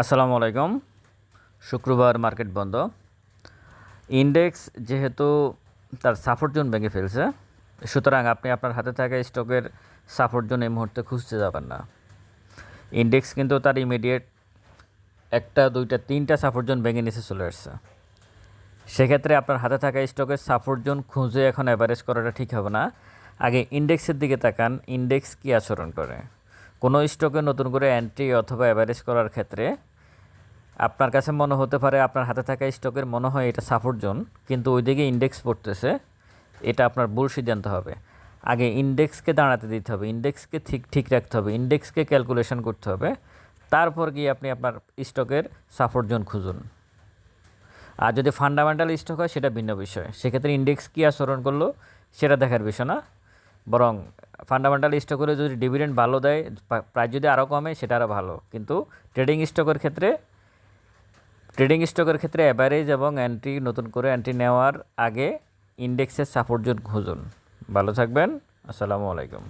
আসসালামু আলাইকুম। শুক্রবার মার্কেট বন্ধ। ইন্ডেক্স যেহেতু তার সাপোর্ট জোন ভেঙে ফেলছে, সুতরাং আপনি আপনার হাতে থাকা স্টকের সাপোর্ট জোন এই মুহূর্তে খুঁজতে যাবেন না। ইন্ডেক্স কিন্তু তার ইমিডিয়েট একটা, দুইটা, তিনটা সাপোর্ট জোন ভেঙে নিচে চলে আসছে। সেক্ষেত্রে আপনার হাতে থাকা স্টকের সাপোর্ট জোন খুঁজে এখন অ্যাভারেজ করাটা ঠিক হবে না। আগে ইন্ডেক্সের দিকে তাকান, ইন্ডেক্স কী আচরণ করে? কোনো স্টকে নতুন করে এন্ট্রি অথবা অ্যাভারেজ করার ক্ষেত্রে আপনার কাছে মনে হতে পারে আপনার হাতে থাকা স্টকের মনে হয় এটা সাপোর্ট জোন কিন্তু ওইদিকে ইন্ডেক্স পড়তেছে, এটা আপনার ভুল সিদ্ধান্ত হবে। আগে ইন্ডেক্সকে দাঁড়াতে দিতে হবে ইন্ডেক্সকে ঠিক ঠিক রাখতে হবে ইন্ডেক্সকে ক্যালকুলেশন করতে হবে, তারপর গিয়ে আপনি আপনার স্টকের সাপোর্ট জোন খুঁজুন। আর যদি ফান্ডামেন্টাল স্টক হয়, সেটা ভিন্ন বিষয়। সেক্ষেত্রে ইন্ডেক্স কী আচরণ করল, সেটা দেখার বিষয় না। বরং ফান্ডামেন্টাল স্টকের যদি ডিভিডেন্ড ভালো দেয় প্রাইস যদি আরও কমে, সেটা আরও ভালো। কিন্তু ট্রেডিং স্টকের ক্ষেত্রে ট্রেডিং স্টকের ক্ষেত্রে অ্যাভারেজ এবং অ্যান্ট্রি নতুন করে অ্যান্ট্রি নেওয়ার আগে ইন্ডেক্সের সাপোর্ট জোন খুঁজুন ভালো থাকবেন। আসসালামু আলাইকুম।